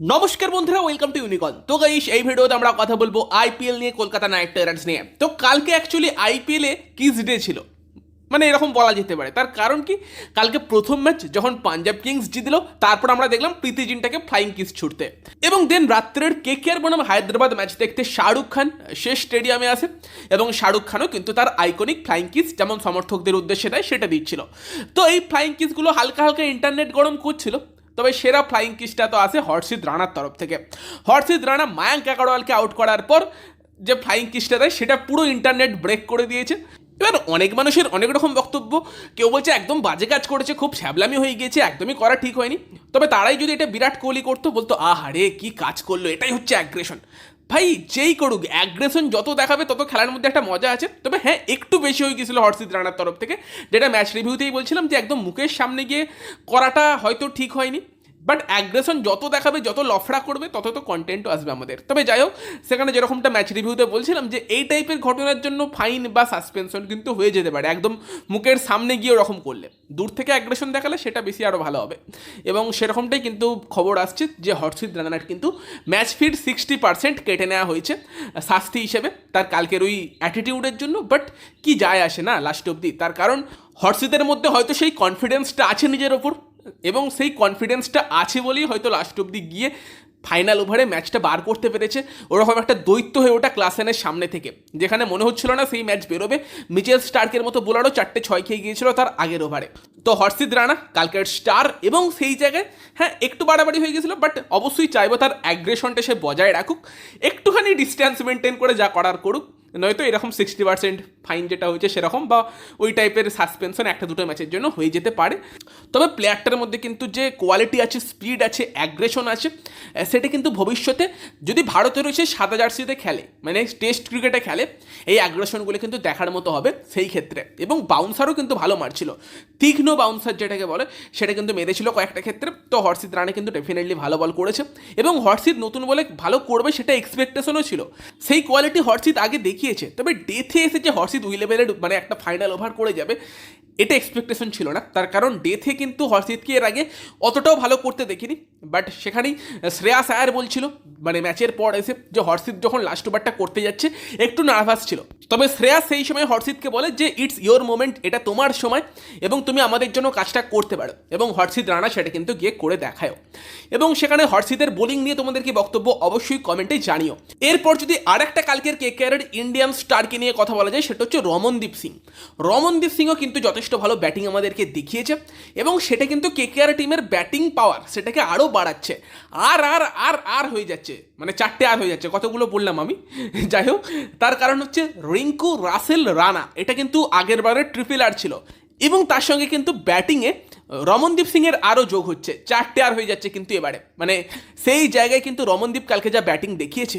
নমস্কার বন্ধুরা welcome to ইউনিকন তো গাইস এই ভিডিওতে আমরা কথা বলব আইপিএল নিয়ে, কলকাতা নাইট রাইডার্স নিয়ে। তো কালকে অ্যাকচুয়ালি আইপিএলে কিস ডে ছিল। মানে এরকম বলা যেতে পারে। তার কারণ কি? কালকে প্রথম ম্যাচ যখন পাঞ্জাব কিংস জিতলো, তারপর আমরা দেখলাম প্রীতি জিনটাকে ফ্লাইং কিস ছুটতে এবং দেন রাত্রের কে আর বনাম হায়দ্রাবাদ ম্যাচ দেখতে শাহরুখ খান শেষ স্টেডিয়ামে আসে। এবং শাহরুখ খানও কিন্তু তার আইকনিক ফ্লাইং কিস যেমন সমর্থকদের উদ্দেশ্যে দেয়, সেটা দিচ্ছিল। তো এই ফ্লাইং কিসগুলো হালকা হালকা ইন্টারনেট গরম করছিল। তবে সেরা ফ্লাইং কিসটা তো আসে হর্ষিত রানার তরফ থেকে। হর্ষিত রানা মায়াঙ্ক আগরওয়ালকে আউট করার পর যে ফ্লাইং কিসটা দেয়, সেটা পুরো ইন্টারনেট ব্রেক করে দিয়েছে। এবার অনেক মানুষের অনেক রকম বক্তব্য, কেউ বলছে একদম বাজে কাজ করেছে, খুব শ্যাবলামি হয়ে গিয়েছে, একদমই করা ঠিক হয়নি। তবে তারাই যদি এটা বিরাট কোহলি করতো, বলতো, আহারে, কি কাজ করল? এটাই হচ্ছে অ্যাগ্রেশন ভাই, যেই করুক অ্যাগ্রেশন যত দেখাবে, তত খেলার মধ্যে একটা মজা আছে। তবে হ্যাঁ একটু বেশি হয়ে গিয়েছিল হর্ষিত রানার তরফ থেকে, যেটা ম্যাচ রিভিউতেই বলছিলাম যে, একদম মুখের সামনে গিয়ে করাটা হয়তো ঠিক হয়নি। বাট অ্যাগ্রেশন যত দেখাবে, যত লফড়া করবে, তত তো কন্টেন্টও আসবে আমাদের। তবে যাই হোক, সেখানে যেরকমটা ম্যাচ রিভিউতে বলছিলাম যে, এই টাইপের ঘটনার জন্য ফাইন বা সাসপেনশন কিন্তু হয়ে যেতে পারে। একদম মুখের সামনে গিয়ে ওরকম করলে। দূর থেকে অ্যাগ্রেশন দেখালে সেটা বেশি আরও ভালো হবে। এবং সেরকমটাই কিন্তু খবর আসছে যে হর্ষিত রানার কিন্তু ম্যাচ ফিট সিক্সটি পার্সেন্ট কেটে নেওয়া হয়েছে শাস্তি হিসেবে। তার কালকের ওই অ্যাটিটিউডের জন্য। বাট কি যায় আসে না লাস্ট অব্দি তার কারণ হর্ষিতের মধ্যে হয়তো সেই কনফিডেন্সটা আছে নিজের ওপর। এবং সেই কনফিডেন্সটা আছে বলেই হয়তো লাস্ট অব্দি গিয়ে ফাইনাল ওভারে ম্যাচটা বার করতে পেরেছে। ওরকম একটা দৈত্য হয়ে ওটা ক্লাসেনের সামনে থেকে। যেখানে মনে হচ্ছিল না সেই ম্যাচ বেরোবে। মিচেল স্টার্কের মতো বোলারও চারটে ছয় খেয়ে গিয়েছিল তার আগের ওভারে তো হর্ষিত রানা, কালকের স্টার এবং সেই জায়গায় হ্যাঁ একটু বাড়াবাড়ি হয়ে গেছিল বাট অবশ্যই চাইব তার অ্যাগ্রেশনটা সে বজায় রাখুক। একটুখানি ডিস্ট্যান্স মেনটেন করে যা করার করুক। নয়তো এরকম সিক্সটি পার্সেন্ট ফাইন যেটা হয়েছে সেরকম বা ওই টাইপের সাসপেনশন একটা দুটো ম্যাচের জন্য হয়ে যেতে পারে। তবে প্লেয়ারটার মধ্যে কিন্তু যে কোয়ালিটি আছে স্পিড আছে অ্যাগ্রেশন আছে সেটা কিন্তু ভবিষ্যতে যদি ভারতের রয়েছে সাদা জার্সিতে খেলে মানে টেস্ট ক্রিকেটে খেলে, এই অ্যাগ্রেশনগুলো কিন্তু দেখার মতো হবে সেই ক্ষেত্রে। এবং বাউন্সারও কিন্তু ভালো মারছিল। তীক্ষ্ণ বাউন্সার যেটাকে বলে, সেটা কিন্তু মেরেছিল কয়েকটা ক্ষেত্রে। তো হর্ষিত রানে কিন্তু ডেফিনেটলি ভালো বল করেছে। এবং হর্ষিত নতুন বলে ভালো করবে সেটা এক্সপেকটেশনও ছিল। সেই কোয়ালিটি হর্ষিত আগে দেখিয়েছে। তবে ডেথে এসে যে হর্ষিত উই লেভেলের মানে একটা ফাইনাল ওভার করে যাবে। এটা এক্সপেকটেশন ছিল না। তার কারণ ডেথে কিন্তু হর্ষিতকে এর আগে অতটাও ভালো করতে দেখিনি। বাট সেখানেই শ্রেয়াস আয়ার বলছিল মানে ম্যাচের পর এসে যে হর্ষিত যখন লাস্ট ওভারটা করতে যাচ্ছে, একটু নার্ভাস ছিল। তবে শ্রেয়াস সেই সময় হর্ষিতকে বলে যে ইটস ইয়োর মোমেন্ট এটা তোমার সময় এবং তুমি আমাদের জন্য কাজটা করতে পারো। এবং হর্ষিত রানা সেটা কিন্তু গিয়ে করে দেখায়ও। এবং সেখানে হর্ষিতের বোলিং নিয়ে তোমাদেরকে বক্তব্য অবশ্যই কমেন্টে জানিও। এরপর যদি আর একটা কালকের কে ইন্ডিয়ান স্টারকে নিয়ে কথা বলা যায়, সেটা হচ্ছে রমনদীপ সিং। রমনদীপ সিংও কিন্তু যথেষ্ট ভালো ব্যাটিং আমাদেরকে দেখিয়েছে এবং সেটা কিন্তু কে কেয়ার টিমের ব্যাটিং পাওয়ার সেটাকে আরও বাড়াচ্ছে। আর আর আর আর হয়ে যাচ্ছে। মানে চারটে আর হয়ে যাচ্ছে কতগুলো বললাম আমি। যাই হোক, তার কারণ হচ্ছে রিঙ্কু রাসেল রানা। এটা কিন্তু আগের বারের ট্রিপল আর ছিল। এবং তার সঙ্গে কিন্তু ব্যাটিংয়ে রমনদীপ সিংয়ের আরও যোগ হচ্ছে, চারটে আর হয়ে যাচ্ছে কিন্তু এবারে। মানে সেই জায়গায় কিন্তু রমনদীপ কালকে যা ব্যাটিং দেখিয়েছে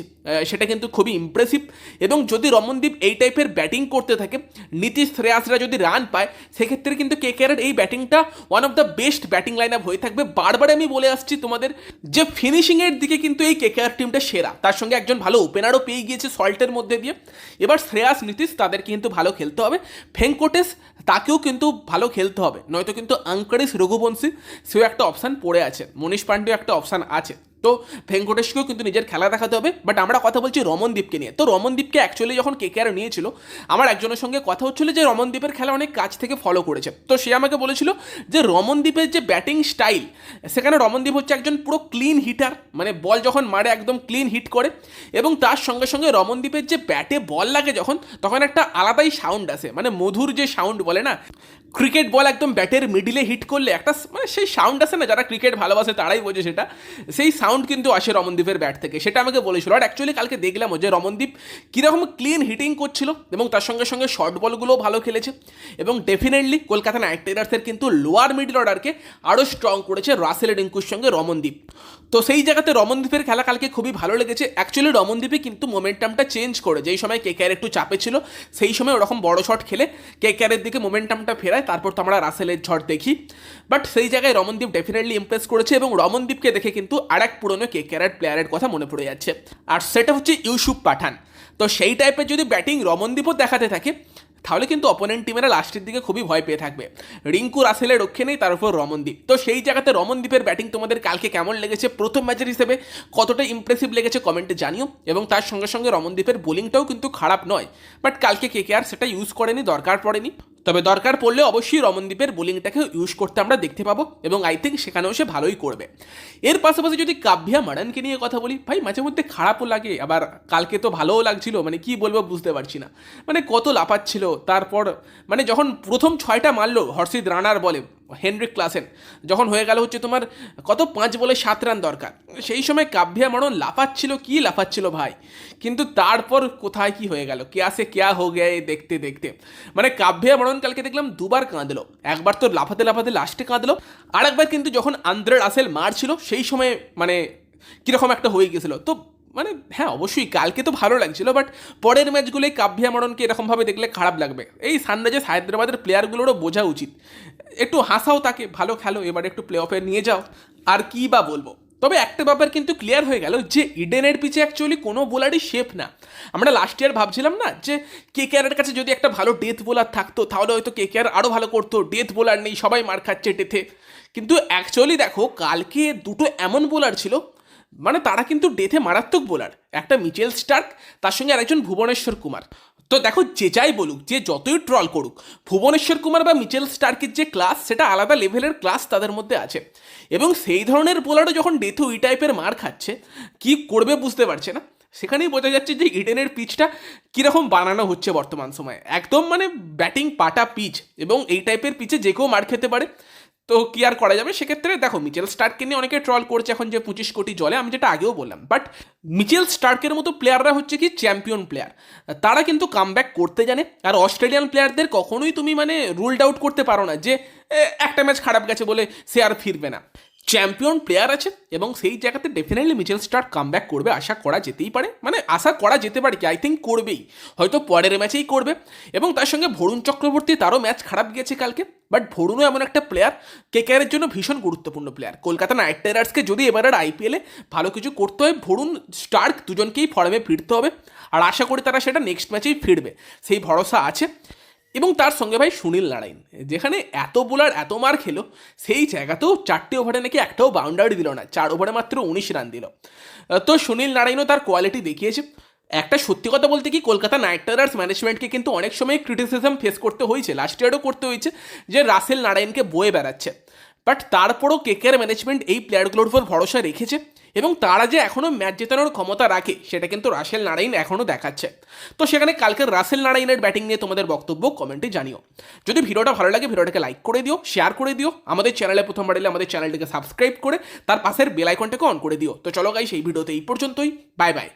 সেটা কিন্তু খুবই ইমপ্রেসিভ এবং যদি রমনদীপ এই টাইপের ব্যাটিং করতে থাকে, নীতিশ শ্রেয়াসরা যদি রান পায়, সেক্ষেত্রে কিন্তু কে কেয়ারের এই ব্যাটিংটা one of the best batting line up হয়ে থাকবে। বারবার আমি বলে আসছি তোমাদের যে ফিনিশিংয়ের দিকে কিন্তু এই কে কেয়ার টিমটা সেরা। তার সঙ্গে একজন ভালো ওপেনারও পেয়ে গিয়েছে সল্টের মধ্যে দিয়ে। এবার শ্রেয়াস, নীতিশ, তাদেরকে কিন্তু ভালো খেলতে হবে। ভেঙ্কটেশ, তাকেও কিন্তু ভালো খেলতে হবে। নয়তো কিন্তু আঙ্কারিস রঘুবংশী সেও একটা অপশান পড়ে আছে। মনীষ পাণ্ডেও একটা অপশান আছে। তো ভেঙ্কটেশকেও কিন্তু নিজের খেলা দেখাতে হবে বাট আমরা কথা বলছি রমনদীপকে নিয়ে। তো রমনদীপকে অ্যাকচুয়ালি যখন কে কে আর নিয়েছিল, আমার একজনের সঙ্গে কথা হচ্ছিল যে রমনদীপের খেলা অনেক কাছ থেকে ফলো করেছে। তো সে আমাকে বলেছিল যে রমনদীপের যে ব্যাটিং স্টাইল সেখানে রমনদীপ হচ্ছে একজন পুরো ক্লিন হিটার মানে বল যখন মারে একদম ক্লিন হিট করে, এবং তার সঙ্গে সঙ্গে রমনদীপের যে ব্যাটে বল লাগে যখন, তখন একটা আলাদাই সাউন্ড আসে। মানে মধুর যে সাউন্ড বলে না ক্রিকেট বল একদম ব্যাটের মিডিলে হিট করলে একটা মানে সেই সাউন্ড আসে না, যারা ক্রিকেট ভালোবাসে তারাই বোঝে সেটা। সেই সাউন্ড কিন্তু আসে রমনদীপের ব্যাট থেকে। সেটা আমাকে বলেছিল। আর অ্যাকচুয়ালি কালকে দেখলাম যে রমনদীপ কীরকম ক্লিন হিটিং করছিল এবং তার সঙ্গে সঙ্গে শর্ট বলগুলোও ভালো খেলেছে। এবং ডেফিনেটলি কলকাতা নাইট রাইডার্সের কিন্তু লোয়ার মিডল অর্ডারকে আরও স্ট্রং করেছে রাসেল ডিঙ্কুর সঙ্গে রমনদীপ তো সেই জায়গাতে রমনদীপের খেলা কালকে খুবই ভালো লেগেছে। অ্যাকচুয়ালি রমনদীপে কিন্তু মোমেন্টামটা চেঞ্জ করে। যেই সময় কে কেয়ার একটু চাপে ছিল, সেই সময় ওরকম বড় শট খেলে কে কেয়ারের দিকে মোমেন্টামটা ফেরায়। তারপর তো আমরা রাসেলের ঝড় দেখি। বাট সেই জায়গায় রমনদীপ ডেফিনেটলি ইমপ্রেস করেছে এবং রমনদীপকে দেখে কিন্তু আর এক পুরনো কে কেয়ারের প্লেয়ারের কথা মনে পড়ে যাচ্ছে। আর সেটা হচ্ছে ইউসুফ পাঠান। তো সেই টাইপের যদি ব্যাটিং রমনদীপও দেখাতে থাকে, তাহলে কিন্তু অপোনেন্ট টিমেরা লাস্টের দিকে খুবই ভয় পেয়ে থাকবে। রিঙ্কু রাসেলের রক্ষে নেই, তার উপর রমনদীপ। তো সেই জায়গাতে রমনদীপের ব্যাটিং তোমাদের কালকে কেমন লেগেছে, প্রথম ম্যাচের হিসেবে কতটা ইমপ্রেসিভ লেগেছে কমেন্টে জানিও। এবং তার সঙ্গে সঙ্গে রমনদীপের বোলিংটাও কিন্তু খারাপ নয়। বাট কালকে কে কে আর সেটা ইউজ করেনি, দরকার পড়েনি। তবে দরকার পড়লে অবশ্যই রমনদীপের বোলিংটাকে ইউজ করতে আমরা দেখতে পাবো এবং আই থিঙ্ক সেখানেও সে ভালোই করবে। এর পাশাপাশি যদি কাভ্যা মারানকে নিয়ে কথা বলি, ভাই মাঝে মধ্যে খারাপও লাগে, আবার কালকে তো ভালোও লাগছিল মানে কি বলব বুঝতে পারছি না। মানে কত লাফাচ্ছিল, তারপর মানে যখন প্রথম ছয়টা মারলো হর্ষিত রানার বলে হেনরিক ক্লাসেন, যখন হয়ে গেল হচ্ছে তোমার কত পাঁচ বলে সাত রান দরকার। সেই সময় কাভ্যা মরণ লাফাচ্ছিল, কি লাফাচ্ছিল ভাই? কিন্তু তারপর কোথায় কি হয়ে গেল? কে আসে কেয়া হো গে দেখতে দেখতে। মানে কাভ্যা মরণ কালকে দেখলাম দুবার কাঁদলো। একবার তো লাফাতে লাফাতে লাস্টে কাঁদলো। আর একবার কিন্তু যখন আন্দ্রে রাসেল মারছিল সেই সময় মানে কীরকম একটা হয়ে গেছিল। তো মানে হ্যাঁ অবশ্যই কালকে তো ভালো লাগছিল বাট পরের ম্যাচগুলোই কাভ্যা মরণকে এরকমভাবে দেখলে খারাপ লাগবে। এই সানরাইজার্স হায়দ্রাবাদের প্লেয়ারগুলোরও বোঝা উচিত। একটু হাসাও তাকে, ভালো খেলো, এবার একটু প্লে অফে নিয়ে যাও। আর কি বা বলব? তবে একটা ব্যাপার কিন্তু ক্লিয়ার হয়ে গেল যে ইডেনের পিছে অ্যাকচুয়ালি কোনো বোলারই শেপ না। আমরা লাস্ট ইয়ার ভাবছিলাম না যে কে কেয়ারের কাছে যদি একটা ভালো ডেথ বোলার থাকতো, তাহলে হয়তো কে কেয়ার আরও ভালো করতো। ডেথ বোলার নেই, সবাই মার খাচ্ছে ডেথে কিন্তু অ্যাকচুয়ালি দেখো, কালকে দুটো এমন বোলার ছিল মানে তারা কিন্তু ডেথে মারাত্মক বোলার। একটা মিচেল স্টার্ক, তার সঙ্গে আরেকজন ভুবনেশ্বর কুমার। তো দেখো, যে যাই বলুক, যে যতই ট্রল করুক, ভুবনেশ্বর কুমার বা মিচেল স্টার্কের যে ক্লাস সেটা আলাদা লেভেলের ক্লাস তাদের মধ্যে আছে। এবং সেই ধরনের বোলারও যখন ডেথে ওই টাইপের মার খাচ্ছে, কি করবে বুঝতে পারছে না। সেখানেই বোঝা যাচ্ছে যে ইডেনের পিচটা কীরকম বানানো হচ্ছে বর্তমান সময়ে। একদম মানে ব্যাটিং পাটা পিচ এবং এই টাইপের পিচে যে কেউ মার খেতে পারে। তো কি আর করা যাবে? সেক্ষেত্রে দেখো, মিচেল স্টার্ককে নিয়ে অনেকে ট্রল করছে এখন যে পঁচিশ কোটি জলে, আমি যেটা আগেও বললাম। বাট মিচেল স্টার্কের মতো প্লেয়াররা হচ্ছে কি চ্যাম্পিয়ন প্লেয়ার তারা কিন্তু কাম করতে জানে। আর অস্ট্রেলিয়ান প্লেয়ারদের কখনোই তুমি মানে রুলড আউট করতে পারো না যে একটা ম্যাচ খারাপ গেছে বলে সে আর ফিরবে না। চ্যাম্পিয়ন প্লেয়ার আছে এবং সেই জায়গাতে ডেফিনেটলি মিচেল স্টার্ক কাম করবে, আশা করা যেতেই পারে। মানে আশা করা যেতে পারে কি? আই থিঙ্ক করবেই। হয়তো পরের ম্যাচেই করবে। এবং তার সঙ্গে ভরুণ চক্রবর্তী তারও ম্যাচ খারাপ গিয়েছে কালকে। বাট ভরুণও এমন একটা প্লেয়ার কে কেকেআরের জন্য ভীষণ গুরুত্বপূর্ণ প্লেয়ার কলকাতা নাইট রাইডার্সকে যদি এবারের আইপিএলে ভালো কিছু করতে হয় ভরুণ স্টার্ক দুজনকেই ফর্মে ফিরতে হবে। আর আশা করি তারা সেটা নেক্সট ম্যাচেই ফিরবে। সেই ভরসা আছে। এবং তার সঙ্গে ভাই সুনীল নারায়ণ, যেখানে এত বোলার, এত মার খেলো, সেই জায়গাতেও চারটে ওভারে নাকি একটাও বাউন্ডারি দিল না, চার ওভারে মাত্র উনিশ রান দিল। তো সুনীল নারায়ণও তার কোয়ালিটি দেখিয়েছে। একটা সত্যি কথা বলতে কি, কলকাতা নাইট রাইডার্স ম্যানেজমেন্টকে কিন্তু অনেক সময় ক্রিটিসিজম ফেস করতে হয়েছে লাস্ট ইয়ারও করতে হয়েছে, যে রাসেল নারায়ণকে বয়ে বেড়াচ্ছে। বাট তারপরও কেকের ম্যানেজমেন্ট এই প্লেয়ারগুলোর উপর ভরসা রেখেছে। এবং তারা যে এখনও ম্যাচ জেতানোর ক্ষমতা রাখে, সেটা কিন্তু রাসেল নারায়ণ এখনও দেখাচ্ছে। তো সেখানে কালকের রাসেল নারায়ণের ব্যাটিং নিয়ে তোমাদের বক্তব্য, কমেন্টে জানিও। যদি ভিডিওটা ভালো লাগে, ভিডিওটাকে লাইক করে দিও, শেয়ার করে দিও, আমাদের চ্যানেলে প্রথমবার এলে আমাদের চ্যানেলটিকে সাবস্ক্রাইব করে, তার পাশের বেল আইকনটাকে অন করে দিও। তো চলো গাই সেই ভিডিওতে এই পর্যন্তই, বাই বাই।